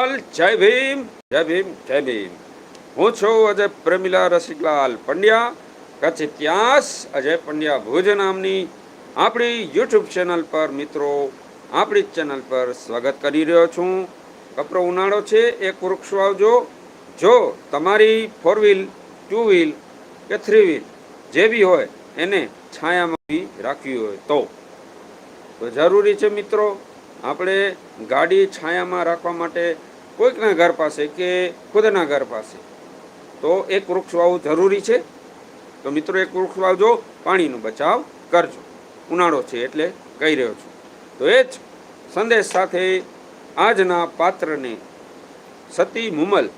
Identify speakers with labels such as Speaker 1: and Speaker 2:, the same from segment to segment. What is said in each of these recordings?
Speaker 1: જય ભીમ જય ભીમ જય ભીમ. હું છું અજય પ્રેમીલા રસિકલાલ પંડ્યા. કચ્છ ઇતિહાસ અજય પંડ્યા ભુજ નામની આપણી યુટ્યુબ ચેનલ પર મિત્રો, આપણી ચેનલ પર સ્વાગત કરી રહ્યો છું. કપરો ઉનાળો છે, એક વૃક્ષ વાવજો. જો તમારી ફોર વ્હીલ ટુ વ્હીલ કે થ્રી વ્હીલ જે બી હોય, એને છાયામાં રાખવી હોય તો જરૂરી છે મિત્રો, આપણે ગાડી છાયામાં રાખવા માટે કોઈકના ઘર પાસે કે ખુદના ઘર પાસે. તો એક વૃક્ષ વાવવું જરૂરી છે. તો મિત્રો, એક વૃક્ષ વાવજો, પાણીનો બચાવ કરજો. ઉનાળો છે એટલે કહી રહ્યો છું. તો એ જ સંદેશ સાથે આજના પાત્રને સતી મુમલ,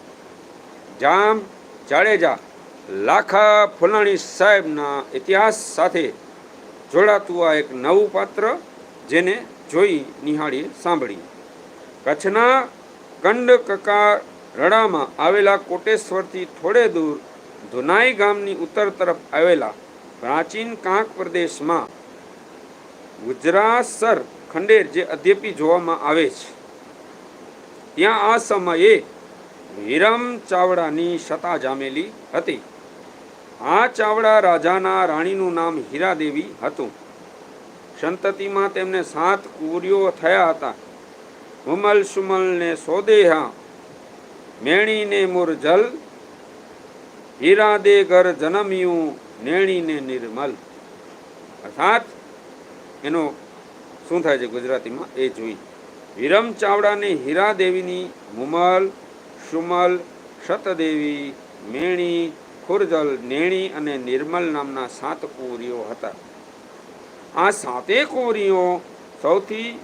Speaker 1: જામ જાડેજા, લાખા ફુલાણી સાહેબના ઇતિહાસ સાથે જોડાતું આ એક નવું પાત્ર જેને જોઈ નિહાળી સાંભળી કચ્છના કંડકકા રડામાં આવેલા કોટેશ્વરથી થોડે દૂર ધુનાઈ ગામની ઉત્તર તરફ આવેલા પ્રાચીન કાંક પ્રદેશમાં ગુજરાસર ખંડેર જે અદ્યપી જોવામાં આવે છે. ત્યાં આ સમયે વિરમ ચાવડાની સત્તા જામેલી હતી. આ ચાવડા રાજાના રાણીનું નામ હીરાદેવી હતું. સંતતિમાં તેમને સાત કુવરીઓ થયા હતા. હુમલ સુમલ ને સોદેહા. મેણીને મુરજલ હીરાદે ઘર જનમ્યું નેણીને નિર્મલ. અર્થાત, એનો શું થાય છે ગુજરાતીમાં? એ જોઈ. વિરમ ચાવડાને હીરાદેવીની મુમલ, સુમલ, શતદેવી, મેણી, ખુરજલ, નેણી અને નિર્મલ નામના સાત કુંવરીઓ હતા. આ સાતે કુંવરીઓ સૌથી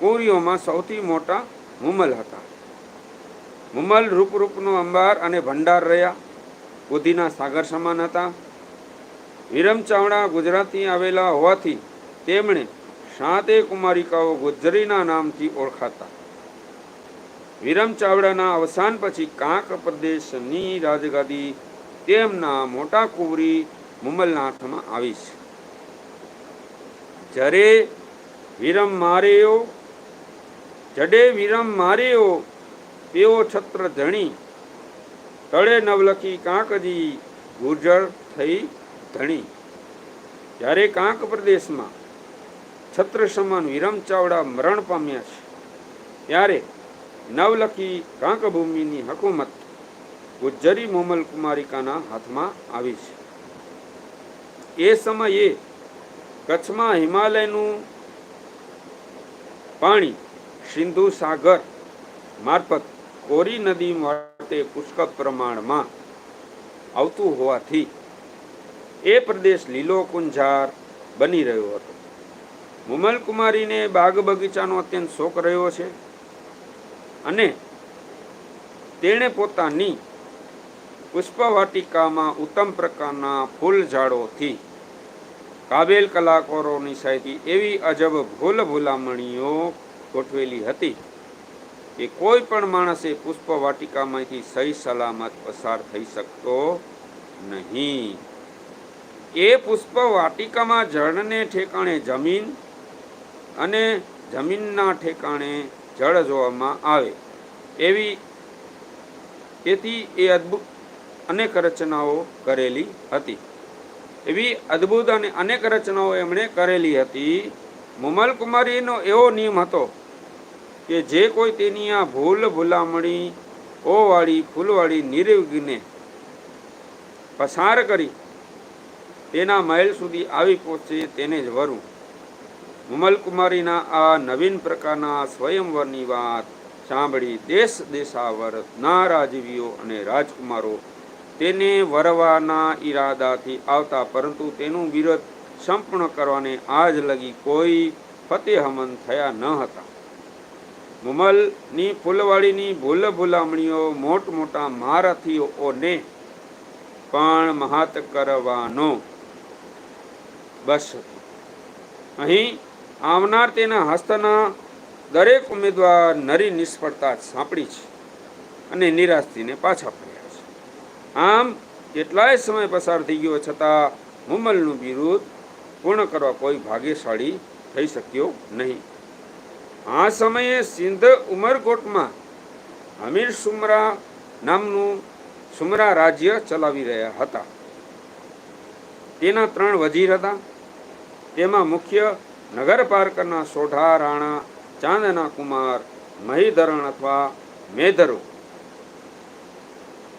Speaker 1: કુંવરીઓમાં સૌથી મોટા મુમલ હતા. મુમલ રૂપરૂપનો અંબાર અને ભંડાર રહ્યા. બુદ્ધિના સાગર સમાન હતા. વિરમ ચાવડા ગુજરાતથી આવેલા હોવાથી તેમણે સાતે કુમારિકાઓ ગુજરીના નામથી ઓળખાતા. વિરમ ચાવડાના અવસાન પછી કાંક પ્રદેશની રાજગાદી તેમના મોટા કુંવરી મુમલના હાથમાં આવી છે. જ્યારે વિરમ માર્યો જડે વિરમ માર્યો, તેઓ છત્ર ધણી. તળે નવલખી કાંકજી, ગુર્જર થઈ ધણી. જ્યારે કાંક પ્રદેશમાં છત્ર સમાન વિરમ ચાવડા મરણ પામ્યા છે, ત્યારે નવલખી કાંક ભૂમિની હકુમત ગુજ્જરી મોમલ કુમારિકાના હાથમાં આવી છે. એ સમયે કચ્છમાં હિમાલયનું પાણી સિંધુ સાગર મારફત કોરી નદી માટે પુષ્કળ પ્રમાણમાં આવતું હોવાથી એ પ્રદેશ લીલો કુંજાર બની રહ્યો હતો. મુમલ કુમારીને બાગ બગીચાનો અત્યંત શોખ રહ્યો છે અને તેણે પોતાની પુષ્પવાટિકામાં ઉત્તમ પ્રકારના ફૂલ ઝાડોથી કાબેલ કલાકારોની સહાયથી એવી અજબ ભૂલ ભૂલામણીઓ ગોઠવેલી હતી કે કોઈ પણ માણસે પુષ્પ વાટિકામાંથી સહી સલામત પસાર થઈ શકતો નહીં. એ પુષ્પ વાટિકામાં જળને ઠેકાણે જમીન અને જમીનના ઠેકાણે જળ જોવામાં આવે. એવી તેથી એ અદ્ભુત અનેક રચનાઓ કરેલી હતી. એવી અદ્ભુત અને અનેક રચનાઓ એમણે કરેલી હતી. મુમલ કુમારીનો એવો નિયમ હતો કે જે કોઈ તેની આ ભૂલ ભૂલામણી, ઓવાળી, ફૂલવાળી નિર્વિઘ્ને પસાર કરી તેના મહેલ સુધી આવી પહોંચે તેને જ વરું. મુમલકુમારીના આ નવીન પ્રકારના સ્વયંવરની વાત સાંભળી દેશ દેશાવરના રાજવીઓ અને રાજકુમારો તેને વરવાના ઈરાદાથી આવતા, પરંતુ તેનું વિરોધ સંપૂર્ણ કરવાને આજ લગી કોઈ ફતેહમન થયા ન હતા. મુમલની ફૂલવાડીની ભૂલ ભૂલામણીઓ મોટ મોટા મહારથીઓને પણ મહાત કરવાનો. બસ. અહીં આવનાર તેના હસ્તના દરેક ઉમેદવાર નરી નિષ્ફળતા સાંપડી છે અને નિરાશ થઈને પાછા ફર્યા છે. આમ કેટલાય સમય પસાર થઈ ગયો છતાં મુમલનું વિરુદ્ધ પૂર્ણ કરવા કોઈ ભાગ્યશાળી થઈ શક્યો નહીં. આ સમયે સિંધ ઉમરકોટમાં હમીર સુમરા નામનું સુમરા રાજ્ય ચલાવી રહ્યા હતા. તેના ત્રણ વજીર હતા. તેમાં મુખ્ય નગરપાર્કના સોઢા રાણા, ચાંદના કુમાર, મહીધરણ અથવા મેધરો.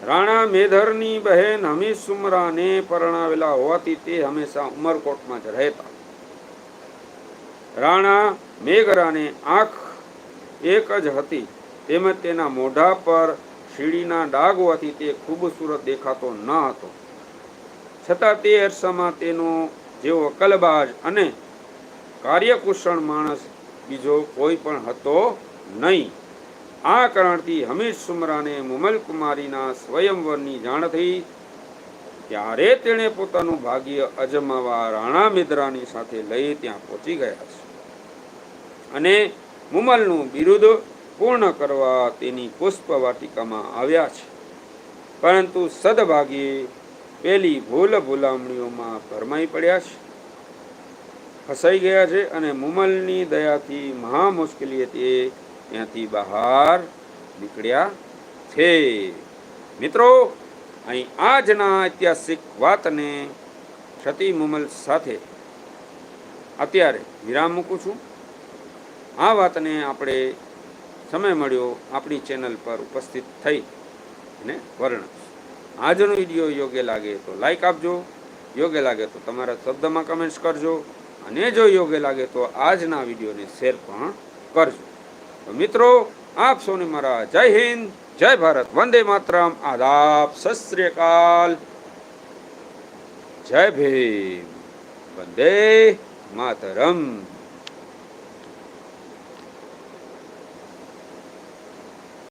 Speaker 1: રાણા મેધરની બહેન હમીર સુમરાને પરણાવેલા હોવાથી તે હંમેશા ઉમરકોટમાં જ રહેતા. રાણા મેઘરાને આંખ એક જ હતી. તેમજ તેના મોઢા પર શીડીના ડાઘ હોવાથી તે ખૂબસૂરત દેખાતો ન હતો. છતાં તે અરસામાં તેનો જેવો અકલબાજ અને કાર્યકુશળ માણસ બીજો કોઈ પણ હતો નહીં. આ કારણથી હમીર સુમરાને મુમલ કુમારીના સ્વયંવરની જાણ થઈ ત્યારે તેણે પોતાનું ભાગ્ય અજમાવા રાણા મિદ્રાની સાથે લઈ ત્યાં પહોંચી ગયા છે. અને મુમલનું બિરુદ પૂર્ણ કરવા તેની પુષ્પ વાટિકામાં આવ્યા છે. પરંતુ સદભાગ્યે પેલી ભૂલ ભૂલામણીઓમાં ભરમાઈ પડ્યા છે. ફસાઈ ગયા છે અને મુમલની દયાથી મહા મુશ્કેલીએ તે ત્યાંથી બહાર નીકળ્યા છે. મિત્રો અહીં આજના ઐતિહાસિક વાતને ક્ષતી મુમલ સાથે અત્યારે વિરામ મૂકું છું. આ વાતને આપણે સમય મળ્યો આપણી ચેનલ પર ઉપસ્થિત થઈ અને વર્ણ આજનો વીડિયો યોગ્ય લાગે તો લાઈક આપજો, યોગ્ય લાગે તો તમારા શબ્દમાં કમેન્ટ્સ કરજો, અને જો યોગ્ય લાગે તો આજના વિડીયોને શેર પણ કરજો. તો મિત્રો, આપ સૌને મારા જય હિન્દ. જય ભારત વંદે માતરમ આદાબ સત શ્રી અકાલ જય ભીમ વંદે માતરમ.